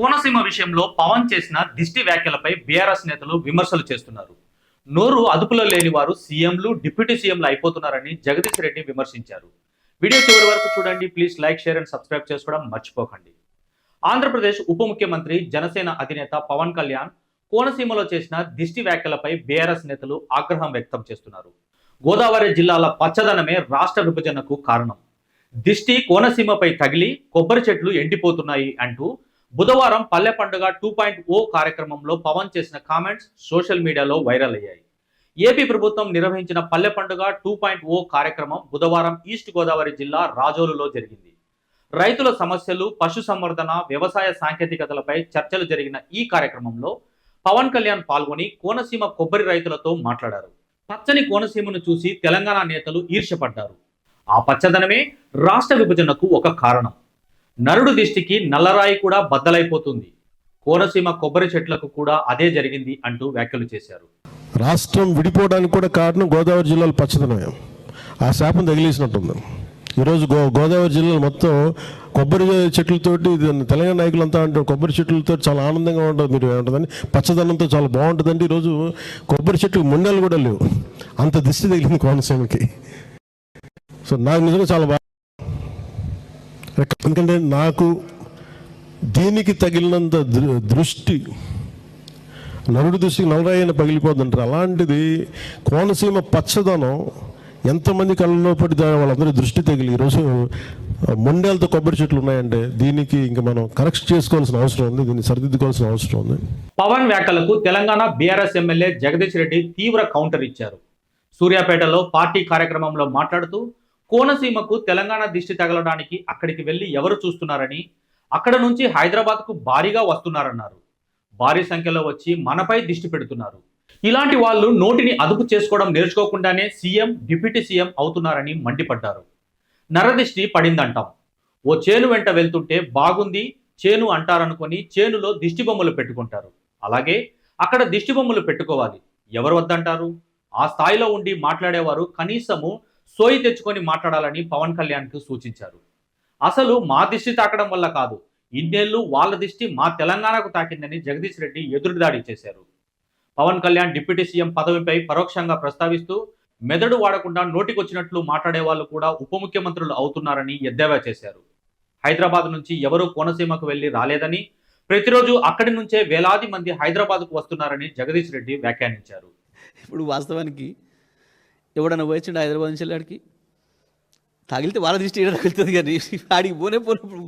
కోనసీమ విషయంలో పవన్ చేసిన దిష్టి వ్యాఖ్యలపై బీఆర్ఎస్ నేతలు విమర్శలు చేస్తున్నారు. నోరు అదుపులో లేని వారు సీఎంలు డిప్యూటీ సీఎంలు అయిపోతున్నారని జగదీష్ రెడ్డి విమర్శించారు. వీడియో చివరి వరకు చూడండి. Please like share and subscribe చేసుకోవడం మర్చిపోకండి. ఆంధ్రప్రదేశ్ ఉప ముఖ్యమంత్రి జనసేన అధినేత పవన్ కళ్యాణ్ కోనసీమలో చేసిన దిష్టి వ్యాఖ్యలపై బీఆర్ఎస్ నేతలు ఆగ్రహం వ్యక్తం చేస్తున్నారు. గోదావరి జిల్లాల పచ్చదనమే రాష్ట్ర విభజనకు కారణం. దిష్టి కోనసీమపై తగిలి కొబ్బరి చెట్లు ఎండిపోతున్నాయి అంటూ బుధవారం పల్లె పండుగ టూ పాయింట్ ఓ కార్యక్రమంలో పవన్ చేసిన కామెంట్స్ సోషల్ మీడియాలో వైరల్ అయ్యాయి. ఏపీ ప్రభుత్వం నిర్వహించిన పల్లె పండుగ టూ పాయింట్ ఓ కార్యక్రమం బుధవారం ఈస్ట్ గోదావరి జిల్లా రాజోలులో జరిగింది. రైతుల సమస్యలు పశు సంవర్ధన వ్యవసాయ సాంకేతికతలపై చర్చలు జరిగిన ఈ కార్యక్రమంలో పవన్ కళ్యాణ్ పాల్గొని కోనసీమ కొబ్బరి రైతులతో మాట్లాడారు. పచ్చని కోనసీమను చూసి తెలంగాణ నేతలు ఈర్ష్యపడ్డారు. ఆ పచ్చదనమే రాష్ట్ర విభజనకు ఒక కారణం. నరుడు దిష్టికి నల్లరాయి కూడా బద్దలైపోతుంది. కోనసీమ కొబ్బరి చెట్లకు కూడా అదే జరిగింది అంటూ వ్యాఖ్యలు చేశారు. రాష్ట్రం విడిపోవడానికి కూడా కారణం గోదావరి జిల్లాలో పచ్చదనమే. ఆ శాపం తగిలేసినట్టుంది. ఈరోజు గో గోదావరి జిల్లాలో మొత్తం కొబ్బరి చెట్లతోటి తెలంగాణ నాయకులంతా అంటారు కొబ్బరి చెట్లతో చాలా ఆనందంగా ఉంటుంది మీరు ఏమంటుందని పచ్చదనంతో చాలా బాగుంటుందండి. ఈరోజు కొబ్బరి చెట్లు ముండలు కూడా లేవు. అంత దిష్టి తగిలింది కోనసీమకి. సో నాకు నిజంగా చాలా బాగా ఎందుకంటే నాకు దీనికి తగిలినంత దృష్టి నరుడు దృష్టికి నల్లరాయన పగిలిపోతుంటారు. అలాంటిది కోనసీమ పచ్చదనం ఎంతమంది కళ్ళలో పడి వాళ్ళందరూ వాళ్ళందరి దృష్టి తగిలి ఈరోజు మొండేలతో కొబ్బరి చెట్లు ఉన్నాయంటే దీనికి ఇంకా మనం కరెక్ట్ చేసుకోవాల్సిన అవసరం ఉంది దీన్ని సరిదిద్దుకోవాల్సిన అవసరం ఉంది. పవన్ వ్యాఖ్యలకు తెలంగాణ బీఆర్ఎస్ ఎమ్మెల్యే జగదీష్ రెడ్డి తీవ్ర కౌంటర్ ఇచ్చారు. సూర్యాపేటలో పార్టీ కార్యక్రమంలో మాట్లాడుతూ కోనసీమకు తెలంగాణ దిష్టి తగలడానికి అక్కడికి వెళ్ళి ఎవరు చూస్తున్నారని అక్కడ నుంచి హైదరాబాద్కు భారీగా వస్తున్నారన్నారు. భారీ సంఖ్యలో వచ్చి మనపై దిష్టి పెడుతున్నారు. ఇలాంటి వాళ్ళు నోటిని అదుపు చేసుకోవడం నేర్చుకోకుండానే సీఎం డిప్యూటీ సీఎం అవుతున్నారని మండిపడ్డారు. నరదిష్టి పడిందంటాం. ఓ చేను వెంట వెళ్తుంటే బాగుంది చేను అంటారనుకొని చేనులో దిష్టి బొమ్మలు పెట్టుకుంటారు. అలాగే అక్కడ దిష్టి బొమ్మలు పెట్టుకోవాలి. ఎవరు వద్దంటారు? ఆ స్థాయిలో ఉండి మాట్లాడేవారు కనీసము సోయి తెచ్చుకొని మాట్లాడాలని పవన్ కళ్యాణ్కు సూచించారు. అసలు మా దిష్టి తాకడం వల్ల కాదు ఇన్నేళ్ళు వాళ్ళ దిష్టి మా తెలంగాణకు తాకిందని జగదీష్ రెడ్డి ఎదురుదాడి చేశారు. పవన్ కళ్యాణ్ డిప్యూటీ సీఎం పదవిపై పరోక్షంగా ప్రస్తావిస్తూ మెదడు వాడకుండా నోటికొచ్చినట్లు మాట్లాడే వాళ్ళు కూడా ఉప ముఖ్యమంత్రులు అవుతున్నారని ఎద్దేవా చేశారు. హైదరాబాద్ నుంచి ఎవరూ కోనసీమకు వెళ్ళి రాలేదని ప్రతిరోజు అక్కడి నుంచే వేలాది మంది హైదరాబాద్కు వస్తున్నారని జగదీష్ రెడ్డి వ్యాఖ్యానించారు. ఇప్పుడు వాస్తవానికి ఎవడన్నా పోయించండి హైదరాబాద్ నుంచి వెళ్ళాడికి తగిలితే వాళ్ళ దృష్టి ఏడ తగులుతుంది కానీ ఆడికి పోనే పోనప్పుడు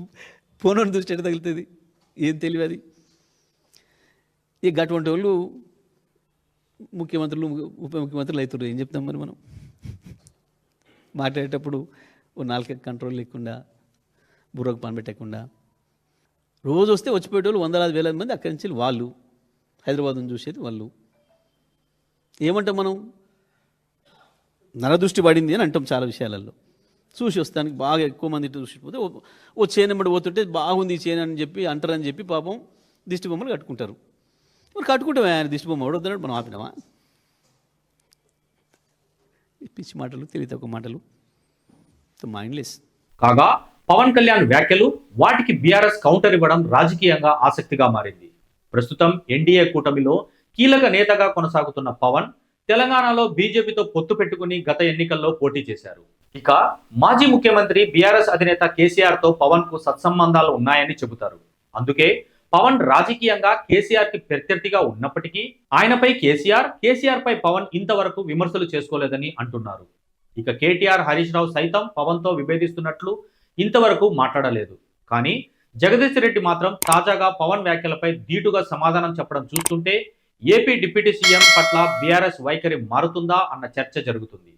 పోనోని దృష్టి ఎక్కడ తగులుతుంది? ఏం తెలియదు అది. ఇక అటువంటి వాళ్ళు ముఖ్యమంత్రులు ఉప ముఖ్యమంత్రులు అవుతున్నారు ఏం చెప్తాం మరి మనం? మాట్లాడేటప్పుడు ఓ నాలుక కంట్రోల్ లేకుండా బుర్రకు పని పెట్టకుండా రోజు వస్తే వచ్చిపోయేటోళ్ళు వందలాది వేలాది మంది అక్కడి నుంచి వాళ్ళు హైదరాబాద్ను చూసేది వాళ్ళు. ఏమంటాం మనం? నరదృష్టి పడింది అని అంటాం చాలా విషయాలలో. చూసి వస్తానికి బాగా ఎక్కువ మంది ఇటు పోతే ఓ- ఓ చేనమ్మడి పోతుంటే బాగుంది ఈ చేను అని చెప్పి అంటారని చెప్పి పాపం దిష్టి బొమ్మలు కట్టుకుంటారు. మరి కట్టుకుంటామే ఆయన దిష్టి బొమ్మ ఎవడొద్దన్నాడు మనం ఆపినామా? పిచ్చి మాటలు తెలియ తక్కువ మాటలు. మైండ్లెస్ కాగా పవన్ కళ్యాణ్ వ్యాఖ్యలు వాటికి బీఆర్ఎస్ కౌంటర్ ఇవ్వడం రాజకీయంగా ఆసక్తిగా మారింది. ప్రస్తుతం ఎన్డీఏ కూటమిలో కీలక నేతగా కొనసాగుతున్న పవన్ తెలంగాణలో బీజేపీతో పొత్తు పెట్టుకుని గత ఎన్నికల్లో పోటీ చేశారు. ఇక మాజీ ముఖ్యమంత్రి బీఆర్ఎస్ అధినేత కేసీఆర్తో పవన్కు సత్సంబంధాలు ఉన్నాయని చెబుతారు. అందుకే పవన్ రాజకీయంగా కేసీఆర్కి ప్రత్యర్థిగా ఉన్నప్పటికీ ఆయనపై కేసీఆర్ కేసీఆర్ పై పవన్ ఇంతవరకు విమర్శలు చేసుకోలేదని అంటున్నారు. ఇక కేటీఆర్ హరీష్ రావు సైతం పవన్తో విభేదిస్తున్నట్లు ఇంతవరకు మాట్లాడలేదు. కానీ జగదీష్ రెడ్డి మాత్రం తాజాగా పవన్ వ్యాఖ్యలపై ధీటుగా సమాధానం చెప్పడం చూస్తుంటే ఏపీ డిప్యూటీ సీఎం పట్ల బీఆర్ఎస్ వైఖరి మారుతుందా అన్న చర్చ జరుగుతుంది.